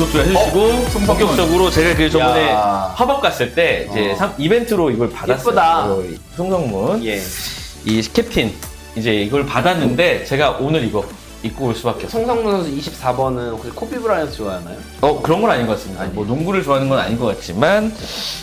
그것도 해주시고 송성문. 본격적으로 제가 그 저번에 야. 화법 갔을 때 이제 어. 삼- 이벤트로 이걸 받았어요. 예쁘다. 어, 이 송성문 예. 이 캡틴 이제 이걸 받았는데 제가 오늘 이거 입고 올 수밖에 없어요. 송성문 선수 24번은 혹시 코비 브라이언트 좋아하나요? 어 그런 건 아닌 것 같습니다. 뭐 농구를 좋아하는 건 아닌 것 같지만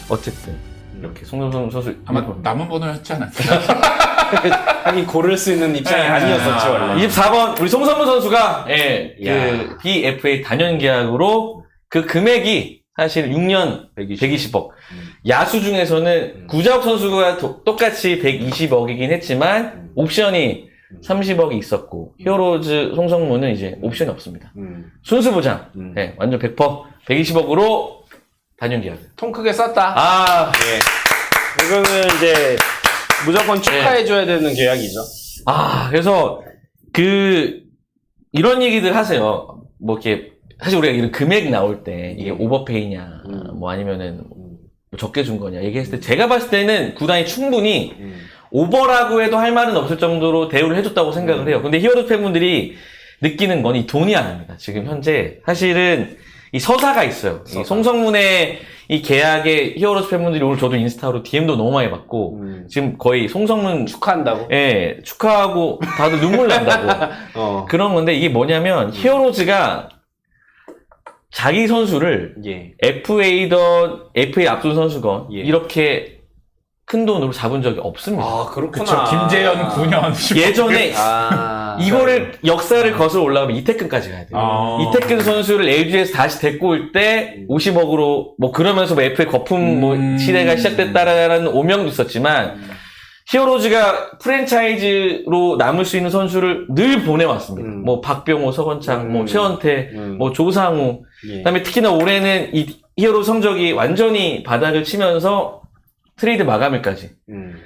어쨌든 이렇게 송성문 선수 아마. 남은 번호였지 않았어요? 하긴 고를 수 있는 입장이 네. 아니었었죠, 아. 원래. 24번 우리 송성문 선수가 예, 야. 그 BFA 단연 계약으로 그 금액이 사실 6년 120. 120억. 음. 야수 중에서는 음. 구자욱 선수가 도- 똑같이 120억이긴 했지만 음. 옵션이 음. 30억이 있었고 히어로즈 송성문은 이제 옵션이 없습니다. 음. 순수 보장. 음. 네, 완전 100% 120억으로 단연 계약. 통 크게 썼다. 아, 예. 이거는 이제 무조건 축하해줘야 되는 계약이죠. 아, 그래서 그 이런 얘기들 하세요. 뭐 이렇게 사실 우리가 이런 금액 나올 때 이게 음. 오버페이냐, 음. 뭐 아니면은 뭐 적게 준 거냐 얘기했을 때 제가 봤을 때는 구단이 충분히 음. 오버라고 해도 할 말은 없을 정도로 대우를 해줬다고 생각을 음. 해요. 근데 히어로 팬분들이 느끼는 건 이 돈이 아닙니다. 지금 현재 사실은 이 서사가 있어요. 이 서사. 송성문의 이 계약에 히어로즈 팬분들이 오늘 저도 인스타로 DM도 너무 많이 받고 음. 지금 거의 송성문 축하한다고? 예, 축하하고 다들 눈물 난다고. 어. 그런 건데 이게 뭐냐면 히어로즈가 자기 선수를 예. FA던 FA 앞둔 선수건 예. 이렇게 큰 돈으로 잡은 적이 없습니다. 아, 그렇구나. 그쵸. 김재현 9년. 예전에 아. 이거를 역사를 거슬러 올라가면 이태근까지 가야 돼요. 아. 이태근 선수를 LG에서 다시 데리고 올 때 50억으로 뭐 그러면서 뭐 FA 거품 뭐 음. 시대가 시작됐다라는 오명도 있었지만 음. 히어로즈가 프랜차이즈로 남을 수 있는 선수를 늘 보내왔습니다. 음. 뭐 박병호, 서건창, 뭐 음. 최원태, 음. 뭐 조상우. 예. 그다음에 특히나 올해는 이 히어로 성적이 완전히 바닥을 치면서 트레이드 마감일까지. 음.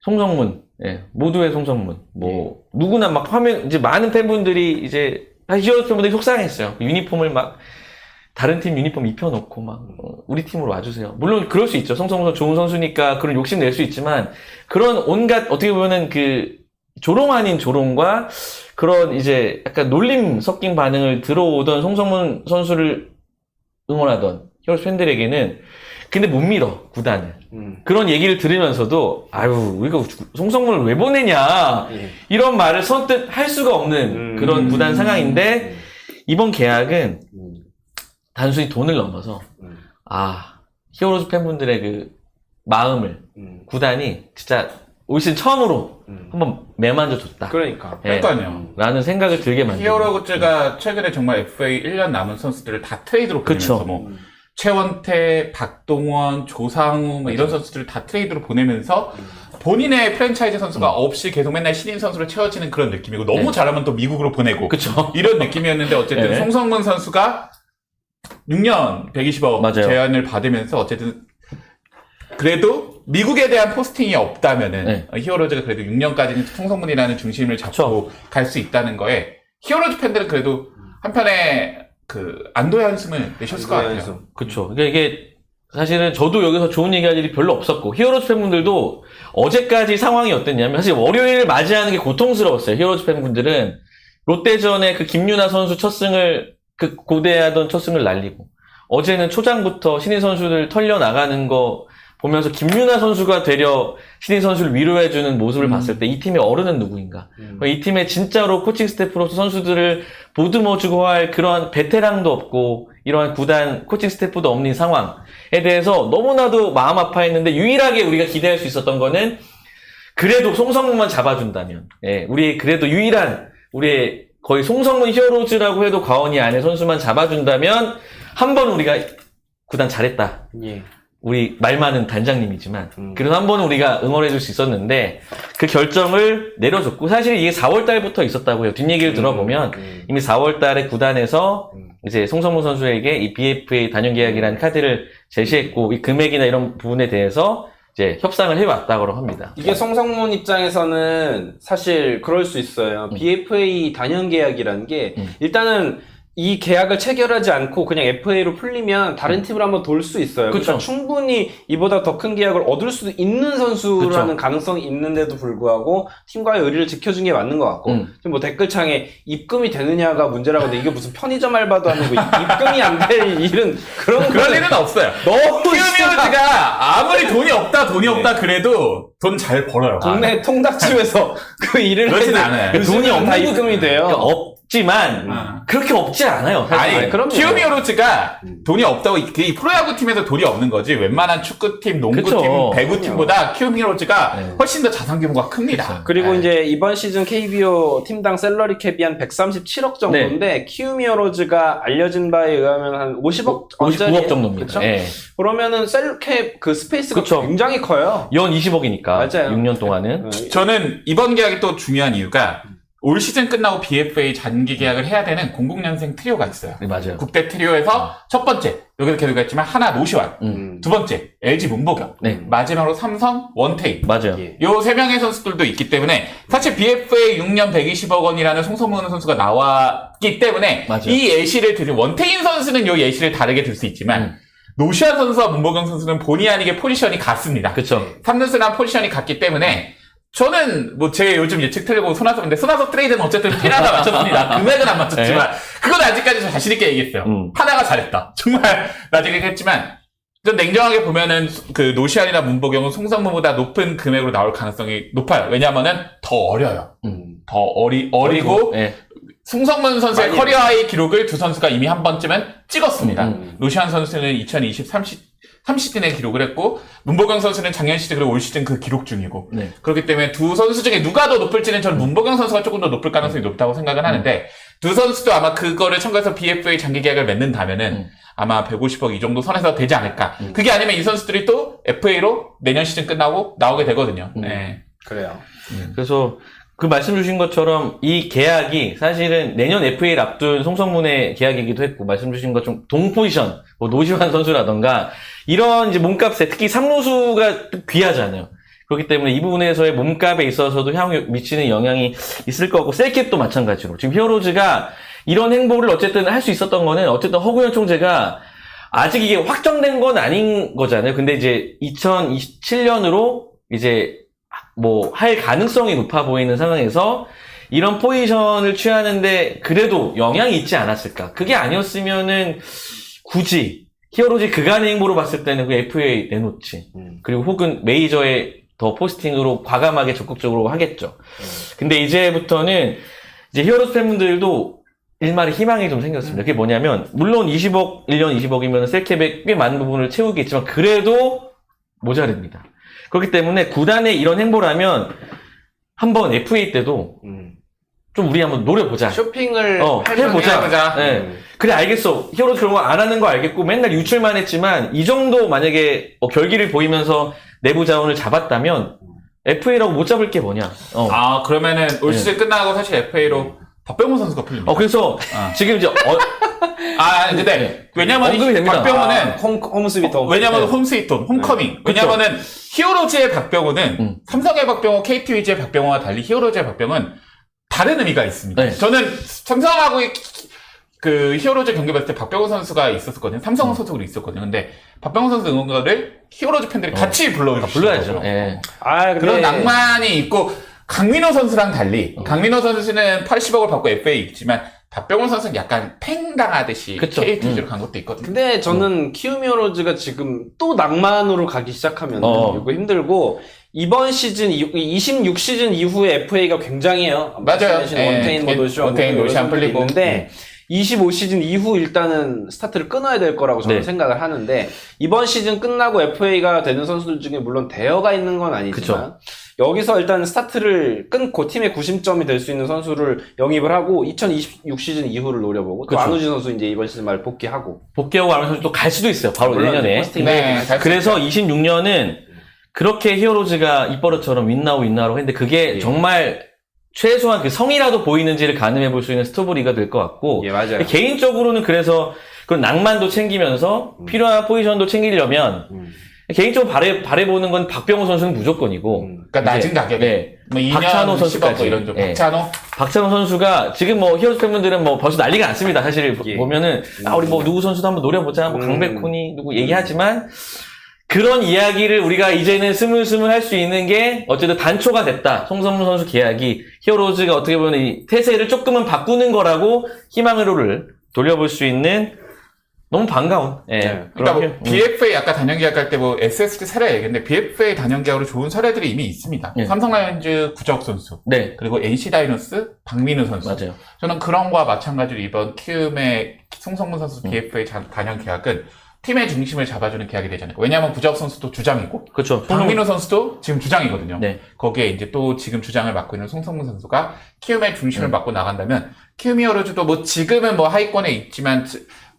송성문, 예, 모두의 송성문. 뭐 누구나 막 화면 이제 많은 팬분들이 이제 히어로 팬분들이 속상했어요. 유니폼을 막 다른 팀 유니폼 입혀놓고 막 어, 우리 팀으로 와주세요. 물론 그럴 수 있죠. 송성문 좋은 선수니까 그런 욕심 낼 수 있지만 그런 온갖 어떻게 보면은 그 조롱 아닌 조롱과 그런 이제 약간 놀림 섞인 반응을 들어오던 송성문 선수를 응원하던 히어로 팬들에게는 근데 못 밀어 구단을 음. 그런 얘기를 들으면서도 아유 우리가 송성문을 왜 보내냐 예. 이런 말을 선뜻 할 수가 없는 음. 그런 구단 상황인데 이번 계약은 음. 단순히 돈을 넘어서 음. 아 히어로즈 팬분들의 그 마음을 음. 구단이 진짜 올 시즌 처음으로 음. 한번 매만져 줬다 그러니까. 예, 그러니까요. 라는 생각을 들게 만든 히어로즈가 최근에 정말 FA 1년 남은 선수들을 다 트레이드로 보내면서. 뭐 음. 최원태, 박동원, 조상우 뭐 이런 선수들을 다 트레이드로 보내면서 본인의 프랜차이즈 선수가 없이 계속 맨날 신인 선수로 채워지는 그런 느낌이고 너무 네. 잘하면 또 미국으로 보내고 그쵸 이런 느낌이었는데 어쨌든 네. 송성문 선수가 6년 120억 맞아요. 제안을 받으면서 어쨌든 그래도 미국에 대한 포스팅이 없다면은 네. 어, 히어로즈가 그래도 6년까지는 송성문이라는 중심을 잡고 갈 수 있다는 거에 히어로즈 팬들은 그래도 한편에 그 안도의 한숨을 내셨을 것 같아요. 그쵸. 그러니까 이게 사실은 저도 여기서 좋은 얘기할 일이 별로 없었고 히어로즈 팬분들도 어제까지 상황이 어땠냐면 사실 월요일 맞이하는 게 고통스러웠어요. 히어로즈 팬분들은 롯데전에 그 김유나 선수 첫 승을 그 고대하던 첫 승을 날리고 어제는 초장부터 신인 선수들 털려 나가는 거 보면서 김유나 선수가 되려 신인 선수를 위로해주는 모습을 음. 봤을 때 이 팀의 어른은 누구인가 음. 이 팀에 진짜로 코칭 스태프로서 선수들을 보듬어주고 할 그런 베테랑도 없고 이러한 구단 코칭 스태프도 없는 상황에 대해서 너무나도 마음 아파했는데 유일하게 우리가 기대할 수 있었던 거는 그래도 송성문만 잡아준다면 예, 우리 그래도 유일한 우리의 거의 송성문 히어로즈라고 해도 과언이 아닌 선수만 잡아준다면 한 번 우리가 구단 잘했다 예. 우리 말 많은 단장님이지만 음. 그래도 한 번은 우리가 응원해 줄 수 있었는데 그 결정을 내려줬고 사실 이게 4월 달부터 있었다고요. 뒷얘기를 들어보면 음. 이미 4월 달에 구단에서 음. 이제 송성문 선수에게 이 BFA 단연 계약이라는 카드를 제시했고 이 금액이나 이런 부분에 대해서 이제 협상을 해왔다고 합니다. 이게 송성문 입장에서는 사실 그럴 수 있어요. 음. BFA 단연 계약이라는 게 음. 일단은 이 계약을 체결하지 않고 그냥 FA로 풀리면 다른 팀을 한번 돌 수 있어요. 그쵸. 그러니까 충분히 이보다 더 큰 계약을 얻을 수도 있는 선수라는 가능성이 있는데도 불구하고 팀과의 의리를 지켜준 게 맞는 것 같고 음. 지금 뭐 댓글창에 입금이 되느냐가 문제라고 하는데 이게 무슨 편의점 알바도 아니고 입금이 안 될 일은 그런 그럴 거는 일은 없어요. 너무 키우미오즈가 아무리 돈이 없다 돈이 없다 그래도 돈 잘 벌어요. 동네 통닭집에서 그 일을 그렇진 않아요. 요즘은 돈이 없는 입금이 돼요. 그러니까 없지만 음. 그렇게 없지 않아요. 사실. 아니, 아니, 그럼요. 키오미오 로즈가 음. 돈이 없다고 이- 이 프로야구 팀에서 돈이 없는 거지 웬만한 축구팀, 농구팀. 배구팀보다 키오미오 로즈가 네. 훨씬 더 자산 규모가 큽니다. 그리고 네. 이제 이번 시즌 KBO 팀당 샐러리 캡이 한 137억 정도인데 키우미어로즈가 알려진 바에 의하면 한 50억 59억 정도입니다. 그쵸? 예. 그러면은 셀캡 그 스페이스가 그쵸. 굉장히 커요. 연 20억이니까 맞아요. 6년 동안은 어, 저는 이번 계약이 또 중요한 이유가 올 시즌 끝나고 BFA 잔기 계약을 해야 되는 00년생 트리오가 있어요. 네, 맞아요. 국대 트리오에서 첫 번째 여기서 계속 했지만 하나 노시환, 음. 두 번째 LG 문보경, 네. 마지막으로 삼성 원태인. 맞아요. 예. 요세 명의 선수들도 있기 때문에 사실 BFA 6년 120억 원이라는 송성문 선수가 나왔기 때문에 맞아요. 이 예시를 들은 원태인 선수는 요 예시를 다르게 들 수 있지만 음. 노시환 선수와 문보경 선수는 본의 아니게 포지션이 같습니다. 그쵸. 삼루수랑 포지션이 같기 때문에 저는 뭐 제 요즘 예측 틀고 손아섭인데 손아섭 트레이드는 어쨌든 피나가 맞췄습니다. 금액은 안 맞췄지만 그건 아직까지 저 자신 있게 얘기했어요. 네. 음. 하나가 잘했다. 정말 나중에 했지만 좀 냉정하게 보면은 그 노시안이나 문보경은 송성문보다 높은 금액으로 나올 가능성이 높아요. 왜냐하면은 더 어려요. 음. 더 어리 어리고 예. 송성문 선수의 많이 커리어 하이 기록을 두 선수가 이미 한 번쯤은 찍었습니다. 음, 노시안 선수는 2020 30 30시즌에 기록을 했고 문보경 선수는 작년 시즌 그리고 올 시즌 그 기록 중이고 네. 그렇기 때문에 두 선수 중에 누가 더 높을지는 저는 문보경 선수가 조금 더 높을 가능성이 높다고 생각은 하는데 두 선수도 아마 그거를 첨가해서 BFA 장기 계약을 맺는다면은 음. 아마 150억 이 정도 선에서 되지 않을까. 그게 아니면 이 선수들이 또 FA로 내년 시즌 끝나고 나오게 되거든요. 음. 네. 그래요. 그래서 그 말씀 주신 것처럼 이 계약이 사실은 내년 FA를 앞둔 송성문의 계약이기도 했고 말씀 주신 것좀 동포지션 뭐 노시환 선수라던가 이런 이제 몸값에 특히 삼루수가 또 귀하잖아요. 그렇기 때문에 이 부분에서의 몸값에 있어서도 향후 미치는 영향이 있을 거고 셀캡도 마찬가지로 지금 히어로즈가 이런 행보를 어쨌든 할 수 있었던 거는 어쨌든 허구현 총재가 아직 이게 확정된 건 아닌 거잖아요. 근데 이제 2027년으로 이제 뭐 할 가능성이 높아 보이는 상황에서 이런 포지션을 취하는데 그래도 영향이 있지 않았을까? 그게 아니었으면은 굳이 히어로즈 그간의 행보로 봤을 때는 그 FA 내놓지. 음. 그리고 혹은 메이저에 더 포스팅으로 과감하게 적극적으로 하겠죠. 근데 이제부터는 이제 히어로즈 팬분들도 일말의 희망이 좀 생겼습니다. 그게 뭐냐면 물론 20억 1년 20억이면 셀캡에 꽤 많은 부분을 채우겠지만 그래도 모자릅니다. 그렇기 때문에 구단의 이런 행보라면 한번 FA 때도 음. 좀 우리 한번 노려보자. 쇼핑을 어, 할 해보자. 해보자. 네. 음. 그래 알겠어. 히어로즈 그런 거 안 하는 거 알겠고 맨날 유출만 했지만 이 정도 만약에 어, 결기를 보이면서 내부 자원을 잡았다면 FA라고 못 잡을 게 뭐냐. 어. 아 그러면은 올 네. 시즌 끝나고 사실 FA로 박병호 선수가 풀립니다. 어, 그래서 어. 지금 이제 어, 아 근데 네. 왜냐면 언급이 이 됩니다. 박병호는 아, 홈 홈스위터. 왜냐면 네. 홈스위트홈, 홈커밍. 그쵸. 왜냐면은 히어로즈의 박병호는 음. 삼성의 박병호, KT 위즈의 박병호와 달리 히어로즈의 박병호는 다른 의미가 있습니다. 네. 저는 삼성하고 이- 그 히어로즈 경기 봤을 때 박병호 선수가 있었거든요. 음. 삼성 소속으로 있었거든요. 근데 박병호 선수 응원가를 히어로즈 팬들이 같이 불러주시더라고요. 아, 불러야죠. 예. 아, 근데 그런 낭만이 있고 강민호 선수랑 달리 강민호 선수는 80억을 받고 FA 있지만 박병호 선수는 약간 팽당하듯이 그쵸. KT 위즈로 음. 간 것도 있거든요. 근데 저는 키우미오로즈가 지금 또 낭만으로 가기 시작하면 어. 이거 힘들고 이번 시즌 26 시즌 이후에 FA가 굉장해요. 맞아요. 예, 원태인 뭐 노시와 원태인, 뭐 노시안 풀리고. 음. 있는데 25 시즌 이후 일단은 스타트를 끊어야 될 거라고 저는 네. 생각을 하는데 이번 시즌 끝나고 FA가 되는 선수들 중에 물론 대여가 있는 건 아니지만 여기서 일단 스타트를 끊고 팀의 구심점이 될 수 있는 선수를 영입을 하고 2026 시즌 이후를 노려보고 또 그쵸. 안우진 선수 이제 이번 시즌 말 복귀하고 복귀하고 하면서 또갈 수도 있어요. 바로 물론 내년에. 포스팅 네, 잘 그래서 26년은 그렇게 히어로즈가 입버릇처럼 윈나우 윈나우라고 했는데 그게 예. 정말 최소한 그 성이라도 보이는지를 가늠해 볼 수 있는 스토브리가 될 것 같고 예 맞아요. 개인적으로는 그래서 그런 낭만도 챙기면서 필요한 포지션도 챙기려면 음. 개인적으로 바래, 바래 보는 건 박병호 선수는 무조건이고 음. 그러니까 낮은 이제, 가격에. 네. 뭐 2년 박찬호 10억 선수까지. 뭐 이런 좀. 예. 박찬호? 박찬호 선수가 지금 뭐 히어로즈 팬분들은 뭐 벌써 난리가 났습니다. 사실 예. 보면은 아 우리 뭐 누구 선수도 한번 노려보자, 뭐 음. 강백훈이 누구 얘기하지만 그런 이야기를 우리가 이제는 스물스물 할 수 있는 게 어쨌든 단초가 됐다. 송성문 선수 계약이 히어로즈가 어떻게 보면 이 태세를 조금은 바꾸는 거라고 희망으로를 돌려볼 수 있는 너무 반가운. 예. 네. 그러니까 뭐 그런- BFA 아까 단연 계약할 때 뭐 SSG 사례 얘기했는데 BFA 단연 계약으로 좋은 사례들이 이미 있습니다. 예. 삼성 라이온즈 구적 선수 네, 그리고 NC 다이노스 박민우 선수. 맞아요. 저는 그런 거와 마찬가지로 이번 키움의 송성문 선수 음. BFA 자- 단연 계약은 팀의 중심을 잡아주는 계약이 되지 않을까. 왜냐하면 구적 선수도 주장이고 그렇죠. 박민우 선수도 지금 주장이거든요. 네. 거기에 이제 또 지금 주장을 맡고 있는 송성문 선수가 키움의 중심을 음. 맡고 나간다면 키움 히어로즈도 뭐 지금은 뭐 하위권에 있지만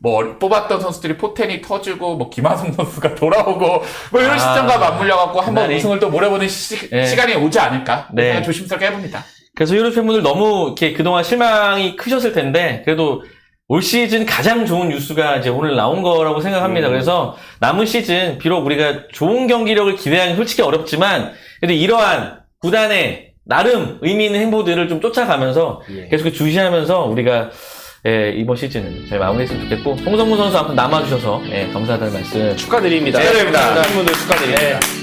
뭐 뽑았던 선수들이 포텐이 터지고 뭐 김하성 선수가 돌아오고 뭐 이런 아, 시점과 맞물려 갖고 한번 그날이- 우승을 또 몰아보는 시, 네. 간이 오지 않을까 네. 생각 조심스럽게 해봅니다. 그래서 히어로즈 팬분들 너무 이렇게 그동안 실망이 크셨을 텐데 그래도 올 시즌 가장 좋은 뉴스가 이제 오늘 나온 거라고 생각합니다. 음. 그래서 남은 시즌 비록 우리가 좋은 경기력을 기대하기 솔직히 어렵지만 그래도 이러한 구단의 나름 의미 있는 행보들을 좀 쫓아가면서 예. 계속 주시하면서 우리가 예, 이번 시즌을 잘 마무리했으면 좋겠고 송성문 선수 아무튼 남아주셔서 예, 감사하다는 말씀 축하드립니다. 축하드립니다. 팬분들 축하드립니다. 네.